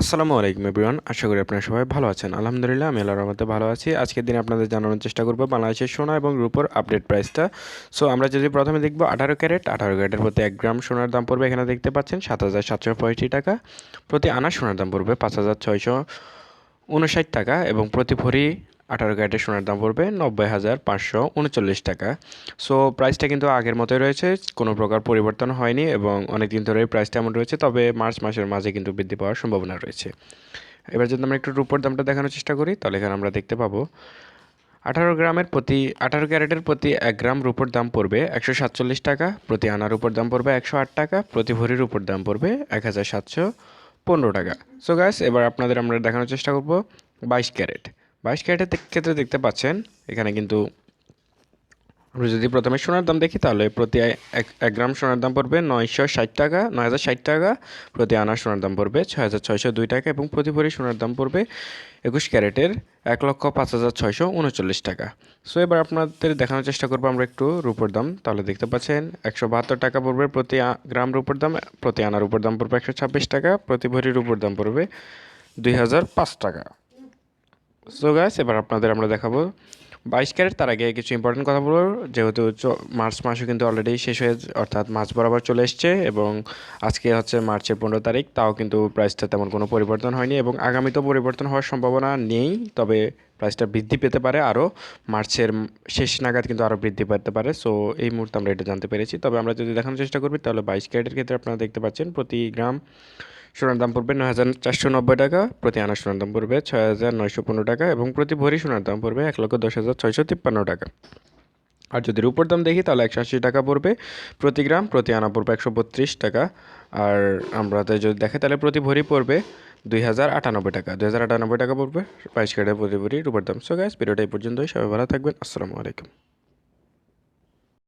আসসালামু আলাইকুম এভরিওয়ান আশা করি আপনারা সবাই ভালো আছেন। আলহামদুলিল্লাহ, আমি আল্লাহর রহমতে ভালো আছি। আজকের দিনে আপনাদের জানানোর চেষ্টা করব বাংলাদেশের সোনা এবং রূপোর আপডেট প্রাইসটা সো আমরা যদি প্রথমে দেখব আঠারো ক্যারেট, আঠারো ক্যারেটের প্রতি এক গ্রাম সোনার দাম পড়বে এখানে দেখতে পাচ্ছেন সাত হাজার সাতশো পঁয়ষট্টি টাকা। প্রতি আনা সোনার দাম পড়বে পাঁচ হাজার ছয়শো উনষাট টাকা এবং প্রতি ভরি আঠারো ক্যারেটের সোনার দাম পড়বে নব্বই হাজার পাঁচশো উনচল্লিশ টাকা। সো প্রাইসটা কিন্তু আগের মতোই রয়েছে, কোনো প্রকার পরিবর্তন হয়নি এবং অনেক দিন ধরে প্রাইসটা এমন রয়েছে, তবে মার্চ মাসের মাঝে কিন্তু বৃদ্ধি পাওয়ার সম্ভাবনা রয়েছে। এবার যদি আমরা একটু রূপোর দামটা দেখানোর চেষ্টা করি, তাহলে এখানে আমরা দেখতে পাবো, আঠারো গ্রামের প্রতি, আঠারো ক্যারেটের প্রতি এক গ্রাম রূপোর দাম পড়বে একশো সাতচল্লিশ টাকা, প্রতি আনার উপর দাম পড়বে একশো আট টাকা, প্রতি ভরির উপর দাম পড়বে এক হাজার সাতশো পনেরো টাকা। সো গ্যাস এবার আপনাদের আমরা দেখানোর চেষ্টা করব বাইশ ক্যারেট। বাইশ ক্যারেটের ক্ষেত্রে দেখতে পাচ্ছেন, এখানে কিন্তু আমরা যদি প্রথমে সোনার দাম দেখি, তাহলে প্রতি এক গ্রাম সোনার দাম পড়বে নয়শো ষাট টাকা নয় হাজার ষাট টাকা, প্রতি আনা সোনার দাম পড়বে ছয় হাজার ছয়শো দুই টাকা এবং প্রতি ভরি সোনার দাম পড়বে একুশ ক্যারেটের এক লক্ষ পাঁচ হাজার ছয়শো উনচল্লিশ টাকা। সো এবার আপনাদের দেখানোর চেষ্টা করব আমরা একটু রূপোর দাম। তাহলে দেখতে পাচ্ছেন, একশো বাহাত্তর টাকা পড়বে প্রতি গ্রাম রূপোর দাম, প্রতি আনার উপর দাম পড়বে একশো ছাব্বিশ টাকা, প্রতি ভরির উপর দাম পড়বে দুই হাজার পাঁচ টাকা। সো গাইস এবার আপনাদের আমরা দেখাবো বাইশ ক্যারেট, তার আগে কিছু ইম্পর্টেন্ট কথা বলব। যেহেতু মার্চ মাসও কিন্তু অলরেডি শেষ হয়ে অর্থাৎ মার্চ বরাবর চলে এসছে এবং আজকে হচ্ছে মার্চের পনেরো তারিখ, তাও কিন্তু প্রাইসটা তেমন কোনো পরিবর্তন হয়নি এবং আগামীতেও পরিবর্তন হওয়ার সম্ভাবনা নেই, তবে প্রাইসটা বৃদ্ধি পেতে পারে আরও, মার্চের শেষ নাগাদ কিন্তু আরও বৃদ্ধি পেতে পারে। সো এই মুহূর্তে আমরা এটা জানতে পেরেছি। তবে আমরা যদি দেখানোর চেষ্টা করি, তাহলে বাইশ ক্যারেটের ক্ষেত্রে আপনারা দেখতে পাচ্ছেন প্রতি গ্রাম সোনার দাম পড়বে নয় হাজার চারশো নব্বই টাকা, প্রতি আনা সোনার দাম পড়বে ছয় হাজার নয়শো পনেরো টাকা এবং প্রতি ভরি সোনার দাম পড়বে এক লক্ষ দশ হাজার ছয়শো তিপ্পান্ন টাকা। আর যদি রূপোর দাম দেখি, তাহলে একশো আশি টাকা পড়বে প্রতি গ্রাম, প্রতি আনা পড়বে একশো বত্রিশ টাকা। আর আমরা যদি দেখে, তাহলে প্রতি ভরি পড়বে দুই হাজার আটানব্বই টাকা। দুই হাজার আটানব্বই টাকা পড়বে, বাইশ ক্যারেটের প্রতি ভরি রূপোর দাম। সো গ্যাস ভিডিওটা এই পর্যন্তই। সবাই ভালো থাকবেন। আসসালামু আলাইকুম।